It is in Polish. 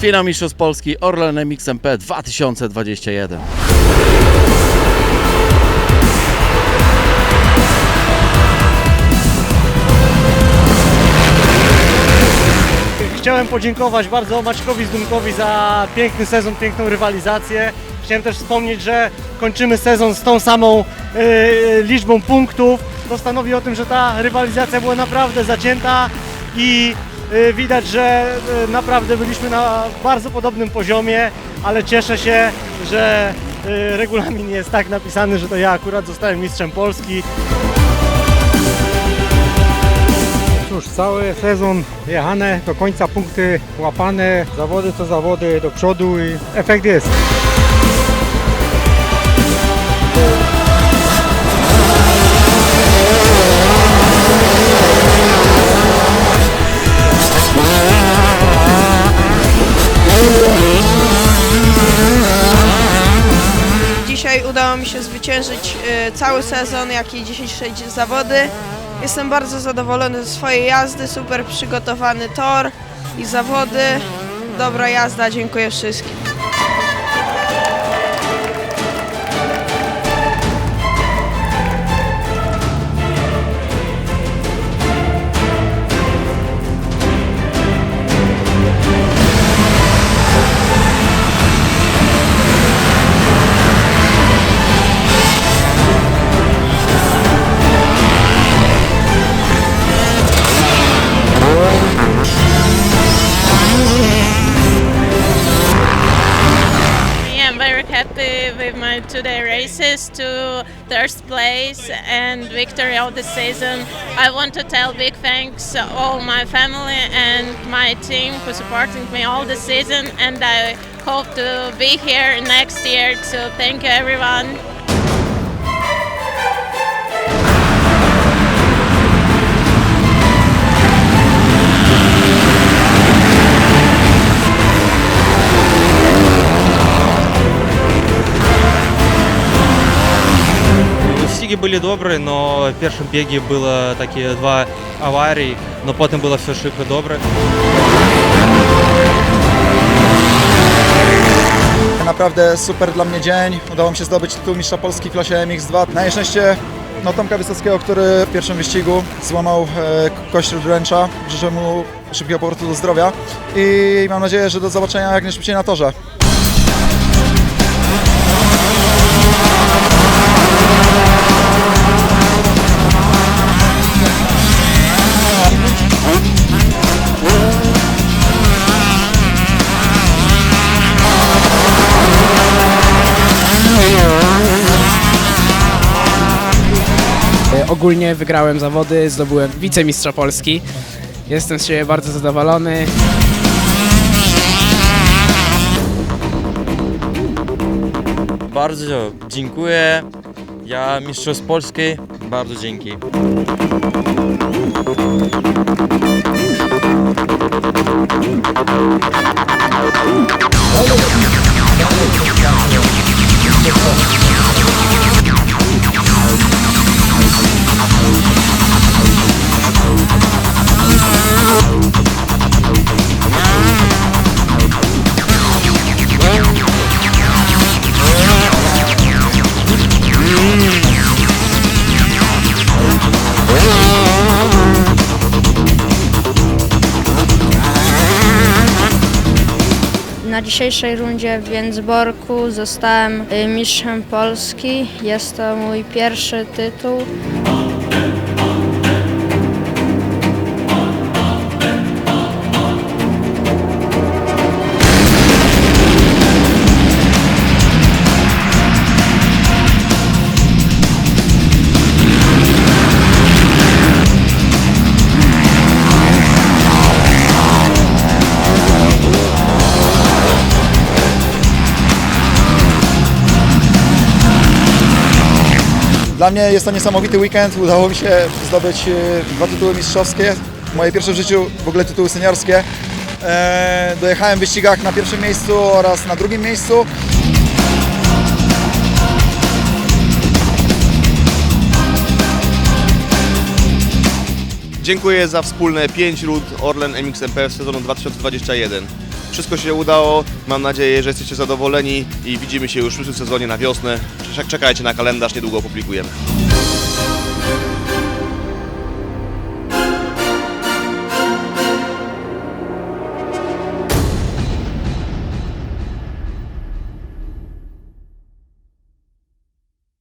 Finał Mistrzostw Polski Orlen MXMP 2021. Chciałem podziękować bardzo Maćkowi Zdumkowi za piękny sezon, piękną rywalizację. Chciałem też wspomnieć, że kończymy sezon z tą samą e, liczbą punktów. To stanowi o tym, że ta rywalizacja była naprawdę zacięta i widać, że e, naprawdę byliśmy na bardzo podobnym poziomie, ale cieszę się, że e, regulamin jest tak napisany, że to ja akurat zostałem mistrzem Polski. Cóż, cały sezon jechane, do końca punkty łapane, zawody co zawody do przodu i efekt jest. Udało mi się zwyciężyć e, cały sezon, jak i dzisiejsze zawody. Jestem bardzo zadowolony ze swojej jazdy, super przygotowany tor i zawody. Dobra jazda, dziękuję wszystkim. With my today races to third place and victory of the season. I want to tell big thanks to all my family and my team for supporting me all the season and I hope to be here next year. So thank you everyone. Wyścigi byli dobre, no w pierwszym biegu było takie dwa awarii, no potem było все szybko dobre. Naprawdę super dla mnie dzień. Udało mi się zdobyć tytuł mistrza Polski w klasie MX2. Na nieszczęście no, Tomka Wysockiego, który w pierwszym wyścigu złamał e, kość śródręcza. Życzę mu szybkiego powrotu do zdrowia i mam nadzieję, że do zobaczenia jak najszybciej na torze. Ogólnie wygrałem zawody, zdobyłem wicemistrza Polski. Jestem z siebie bardzo zadowolony. Bardzo dziękuję. Ja mistrzostw Polski, bardzo dzięki. Na dzisiejszej rundzie w Więcborku zostałem y, mistrzem Polski. Jest to mój pierwszy tytuł. Dla mnie jest to niesamowity weekend. Udało mi się zdobyć e, dwa tytuły mistrzowskie. Moje pierwsze w życiu w ogóle tytuły seniorskie. E, dojechałem w wyścigach na pierwszym miejscu oraz na drugim miejscu. Dziękuję za wspólne 5 rund Orlen MXMP z sezonu 2021. wszystko się udało. Mam nadzieję, że jesteście zadowoleni i widzimy się już w przyszłym sezonie na wiosnę. Czekajcie na kalendarz, niedługo opublikujemy.